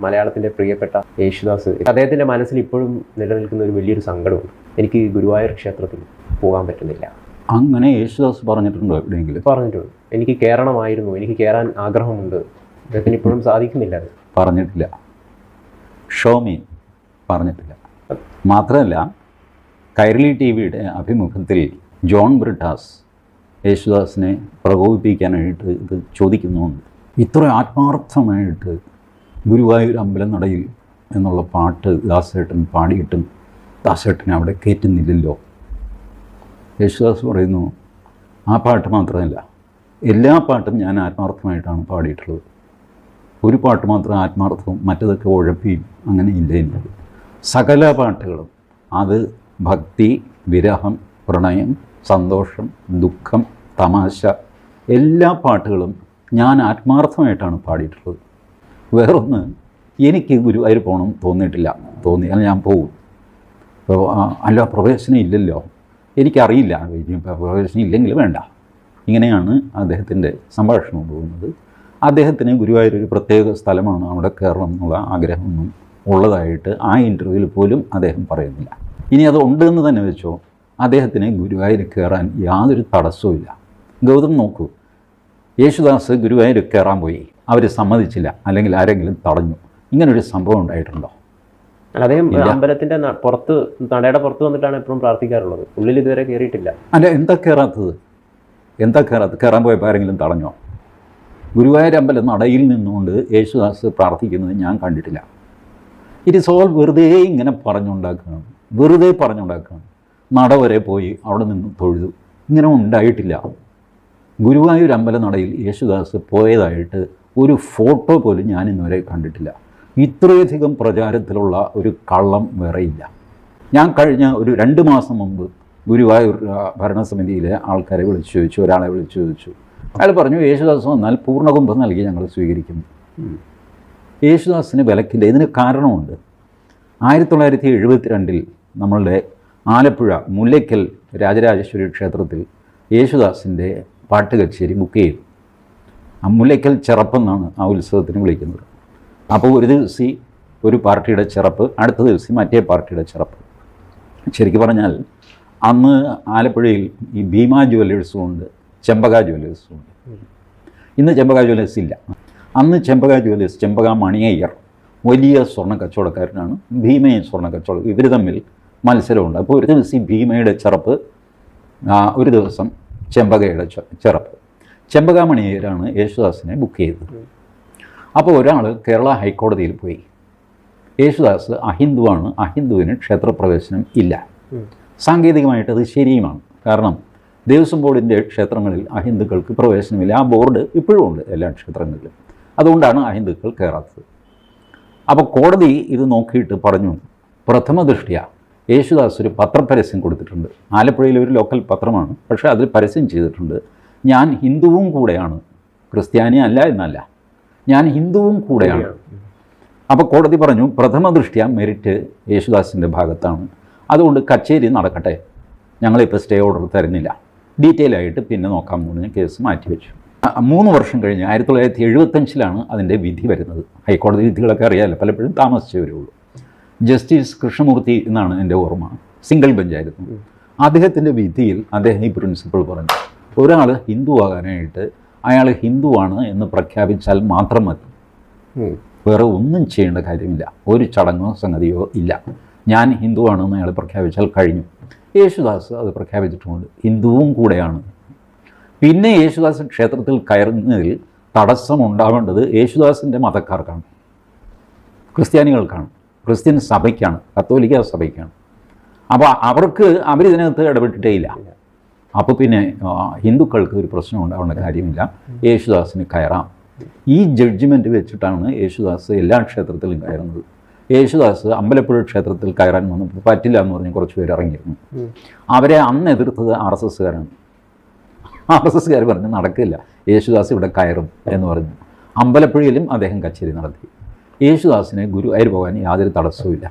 മലയാളത്തിന്റെ പ്രിയപ്പെട്ട യേശുദാസ്. അദ്ദേഹത്തിന്റെ മനസ്സിൽ ഇപ്പോഴും നിലനിൽക്കുന്ന ഒരു വലിയൊരു സങ്കടമുണ്ട്. എനിക്ക് ഗുരുവായൂർ ക്ഷേത്രത്തിൽ പോകാൻ പറ്റുന്നില്ല. അങ്ങനെ യേശുദാസ് പറഞ്ഞിട്ടുണ്ടോ എവിടെയെങ്കിലും? പറഞ്ഞിട്ടുണ്ട്. എനിക്ക് കേരണമായിരുന്നു എനിക്ക് കയറാൻ ആഗ്രഹമുണ്ട്. അദ്ദേഹത്തിന് ഇപ്പോഴും സാധിക്കുന്നില്ല അത്. പറഞ്ഞിട്ടില്ല. ഷോമി പറഞ്ഞിട്ടില്ല. മാത്രമല്ല കൈരളി ടി വിയുടെ അഭിമുഖത്തിൽ ജോൺ ബ്രിട്ടാസ് യേശുദാസിനെ പ്രകോപിപ്പിക്കാനായിട്ട് ഇത് ചോദിക്കുന്നുണ്ട് ഇത്ര ആത്മാർത്ഥമായിട്ട് ഗുരുവായൂർ അമ്പലം നടയിൽ എന്നുള്ള പാട്ട് ദാസേട്ടൻ പാടിയിട്ടും ദാസേട്ടനെ അവിടെ കയറ്റുന്നില്ലല്ലോ. യേശുദാസ് പറയുന്നു ആ പാട്ട് മാത്രമല്ല എല്ലാ പാട്ടും ഞാൻ ആത്മാർത്ഥമായിട്ടാണ് പാടിയിട്ടുള്ളത്. ഒരു പാട്ട് മാത്രം ആത്മാർത്ഥവും മറ്റതൊക്കെ ഉഴപ്പിയും അങ്ങനെ ഇല്ല എന്നത്. സകല പാട്ടുകളും അത് ഭക്തി വിരഹം പ്രണയം സന്തോഷം ദുഃഖം തമാശ എല്ലാ പാട്ടുകളും ഞാൻ ആത്മാർത്ഥമായിട്ടാണ് പാടിയിട്ടുള്ളത്. വേറൊന്ന് എനിക്ക് ഗുരുവായൂർ പോകണം തോന്നിയിട്ടില്ല. തോന്നി അല്ല ഞാൻ പോകും അപ്പോൾ അല്ല പ്രവേശനം ഇല്ലല്ലോ. എനിക്കറിയില്ല പ്രവേശനം ഇല്ലെങ്കിൽ വേണ്ട. ഇങ്ങനെയാണ് അദ്ദേഹത്തിന്റെ സംഭാഷണം പോകുന്നത്. അദ്ദേഹത്തിന് ഗുരുവായൂർ ഒരു പ്രത്യേക സ്ഥലമാണ് അവിടെ കയറണം എന്നുള്ള ആഗ്രഹമൊന്നും ഉള്ളതായിട്ട് ആ ഇന്റർവ്യൂവിൽ പോലും അദ്ദേഹം പറയുന്നില്ല. ഇനി അത് ഉണ്ടെന്ന് തന്നെ വെച്ചോ അദ്ദേഹത്തിന് ഗുരുവായൂർ കയറാൻ യാതൊരു തടസ്സവുമില്ല. ഗൗതം നോക്കൂ യേശുദാസ് ഗുരുവായൂർ കയറാൻ പോയി. അവർ സമ്മതിച്ചില്ല. അല്ലെങ്കിൽ ആരെങ്കിലും തടഞ്ഞു. ഇങ്ങനൊരു സംഭവം ഉണ്ടായിട്ടുണ്ടോ? അദ്ദേഹം. അമ്പലത്തിന്റെ പുറത്ത് നടയുടെ പുറത്ത് വന്നിട്ടാണ് എപ്പോഴും പ്രാർത്ഥിക്കാറുള്ളത്. ഉള്ളിൽ ഇതുവരെ കയറിയിട്ടില്ല. അല്ല എന്താ കയറാത്തത്? എന്താ കയറാത്തത് കയറാൻ പോയപ്പോൾ ആരെങ്കിലും തടഞ്ഞോ? ഗുരുവായൂർ അമ്പലം നടയിൽ നിന്നുകൊണ്ട് യേശുദാസ് പ്രാർത്ഥിക്കുന്നത് ഞാൻ കണ്ടിട്ടില്ല. ഇറ്റ് ഇസ് ഓൾ വെറുതെ ഇങ്ങനെ പറഞ്ഞുണ്ടാക്കുകയാണ്. വെറുതെ പറഞ്ഞുണ്ടാക്കുകയാണ്. നട വരെ പോയി അവിടെ നിന്ന് തൊഴുതു. ഇങ്ങനെ ഉണ്ടായിട്ടില്ല. ഗുരുവായൂർ അമ്പല നടയിൽ യേശുദാസ് പോയതായിട്ട് ഒരു ഫോട്ടോ പോലും ഞാൻ ഇന്നുവരെ കണ്ടിട്ടില്ല. ഇത്രയധികം പ്രചാരത്തിലുള്ള ഒരു കള്ളം വേറെയില്ല. ഞാൻ കഴിഞ്ഞ ഒരു രണ്ട് മാസം മുമ്പ് ഗുരുവായൂർ ഭരണസമിതിയിലെ ആൾക്കാരെ വിളിച്ചു ചോദിച്ചു ഒരാളെ വിളിച്ചു ചോദിച്ചു. അയാൾ പറഞ്ഞു യേശുദാസ് വന്നാൽ പൂർണകുംഭം നൽകി ഞങ്ങൾ സ്വീകരിക്കും. യേശുദാസിന് വിലക്കില്ല. ഇതിന് കാരണമുണ്ട്. ആയിരത്തി തൊള്ളായിരത്തി എഴുപത്തിരണ്ടിൽ നമ്മളുടെ ആലപ്പുഴ മുല്ലയ്ക്കൽ രാജരാജേശ്വരി ക്ഷേത്രത്തിൽ യേശുദാസിന്റെ പാട്ട് കച്ചേരി ബുക്ക് ചെയ്തു. ആ മുല്ലയ്ക്കൽ ചിറപ്പെന്നാണ് ആ ഉത്സവത്തിന് വിളിക്കുന്നത്. അപ്പോൾ ഒരു ദിവസം ഒരു പാർട്ടിയുടെ ചിറപ്പ് അടുത്ത ദിവസം മറ്റേ പാർട്ടിയുടെ ചിറപ്പ്. ശരിക്കും പറഞ്ഞാൽ അന്ന് ആലപ്പുഴയിൽ ഈ ഭീമ ജ്വല്ലേഴ്സും ഉണ്ട് ചെമ്പക ജ്വല്ലേഴ്സും ഉണ്ട്. ഇന്ന് ചെമ്പക ജ്വല്ലേഴ്സ് ഇല്ല. അന്ന് ചെമ്പക ജ്വല്ലേഴ്സ് ചെമ്പക മണിയയ്യർ വലിയ സ്വർണ കച്ചവടക്കാരനാണ് ഭീമയും സ്വർണ കച്ചവടം ഇവർ തമ്മിൽ മത്സരമുണ്ട്. അപ്പോൾ ഒരു ദിവസം ഭീമയുടെ ചെറുപ്പ് ഒരു ദിവസം ചെമ്പകയുടെ ചിറപ്പ്. ചെമ്പക മണിയയ്യരാണ് യേശുദാസിനെ ബുക്ക് ചെയ്തത്. അപ്പോൾ ഒരാൾ കേരള ഹൈക്കോടതിയിൽ പോയി. യേശുദാസ് അഹിന്ദുവാണ് അഹിന്ദുവിന് ക്ഷേത്രപ്രവേശനം ഇല്ല. സാങ്കേതികമായിട്ട് അത് ശരിയുമാണ്. കാരണം ദേവസ്വം ബോർഡിന്റെ ക്ഷേത്രങ്ങളിൽ അഹിന്ദുക്കൾക്ക് പ്രവേശനമില്ല. ആ ബോർഡ് ഇപ്പോഴും ഉണ്ട് എല്ലാ ക്ഷേത്രങ്ങളിലും. അതുകൊണ്ടാണ് അഹിന്ദുക്കൾ കയറാത്തത് അപ്പോൾ കോടതി ഇത് നോക്കിയിട്ട് പറഞ്ഞു പ്രഥമ ദൃഷ്ടിയ യേശുദാസ് ഒരു പത്രപരസ്യം കൊടുത്തിട്ടുണ്ട്. ആലപ്പുഴയിലെ ഒരു ലോക്കൽ പത്രമാണ്. പക്ഷേ അതിൽ പരസ്യം ചെയ്തിട്ടുണ്ട്. ഞാൻ ഹിന്ദുവും കൂടെയാണ്. ക്രിസ്ത്യാനി അല്ല എന്നല്ല. ഞാൻ ഹിന്ദുവും കൂടെയാണ്. അപ്പോൾ കോടതി പറഞ്ഞു പ്രഥമ ദൃഷ്ടിയ മെറിറ്റ് യേശുദാസിന്റെ ഭാഗത്താണ്. അതുകൊണ്ട് കച്ചേരി നടക്കട്ടെ. ഞങ്ങളിപ്പോൾ സ്റ്റേ ഓർഡർ തരുന്നില്ല. ഡീറ്റെയിൽ ആയിട്ട് പിന്നെ നോക്കാമെന്ന് പറഞ്ഞ് കേസ് മാറ്റിവെച്ചു. മൂന്ന് വർഷം കഴിഞ്ഞ് ആയിരത്തി തൊള്ളായിരത്തി എഴുപത്തഞ്ചിലാണ് അതിന്റെ വിധി വരുന്നത്. ഹൈക്കോടതി വിധികളൊക്കെ അറിയാമല്ലോ പലപ്പോഴും താമസിച്ചേ വരുള്ളൂ. ജസ്റ്റിസ് കൃഷ്ണമൂർത്തി എന്നാണ് എന്റെ ഓർമ്മ. സിംഗിൾ ബെഞ്ചായിരുന്നു. അദ്ദേഹത്തിന്റെ വിധിയിൽ അദ്ദേഹം ഈ പ്രിൻസിപ്പൾ പറഞ്ഞു ഒരാൾ ഹിന്ദു ആകാനായിട്ട് അയാൾ ഹിന്ദുവാണ് എന്ന് പ്രഖ്യാപിച്ചാൽ മാത്രം മതി. വേറെ ഒന്നും ചെയ്യേണ്ട കാര്യമില്ല. ഒരു ചടങ്ങോ സംഗതിയോ ഇല്ല. ഞാൻ ഹിന്ദുവാണെന്ന് അയാൾ പ്രഖ്യാപിച്ചാൽ കഴിഞ്ഞു. യേശുദാസ് അത് പ്രഖ്യാപിച്ചിട്ടുമുണ്ട് ഹിന്ദുവും കൂടെയാണ്. പിന്നെ യേശുദാസ് ക്ഷേത്രത്തിൽ കയറുന്നതിൽ തടസ്സമുണ്ടാവേണ്ടത് യേശുദാസിന്റെ മതക്കാർക്കാണ്. ക്രിസ്ത്യാനികൾക്കാണ്. ക്രിസ്ത്യൻ സഭയ്ക്കാണ്. കത്തോലിക്ക സഭയ്ക്കാണ്. അപ്പോൾ അവർക്ക് അവരിതിനകത്ത് ഇടപെട്ടിട്ടേ ഇല്ല. അപ്പോൾ പിന്നെ ഹിന്ദുക്കൾക്ക് ഒരു പ്രശ്നം ഉണ്ടാവേണ്ട കാര്യമില്ല. യേശുദാസിന് കയറാം. ഈ ജഡ്ജ്മെന്റ് വെച്ചിട്ടാണ് യേശുദാസ് എല്ലാ ക്ഷേത്രത്തിലും കയറുന്നത്. യേശുദാസ് അമ്പലപ്പുഴ ക്ഷേത്രത്തിൽ കയറാൻ വന്നപ്പോൾ പറ്റില്ല എന്ന് പറഞ്ഞ് കുറച്ച് പേര് ഇറങ്ങിയിരുന്നു. അവരെ അന്ന് എതിർത്തത് ആർ എസ് എസ്സുകാരാണ് ആർ എസ് എസ്സുകാർ പറഞ്ഞു നടക്കില്ല യേശുദാസ് ഇവിടെ കയറും എന്ന് പറഞ്ഞു. അമ്പലപ്പുഴയിലും അദ്ദേഹം കച്ചേരി നടത്തി. യേശുദാസിന് ഗുരുവായൂർ പോകാൻ യാതൊരു തടസ്സവുമില്ല.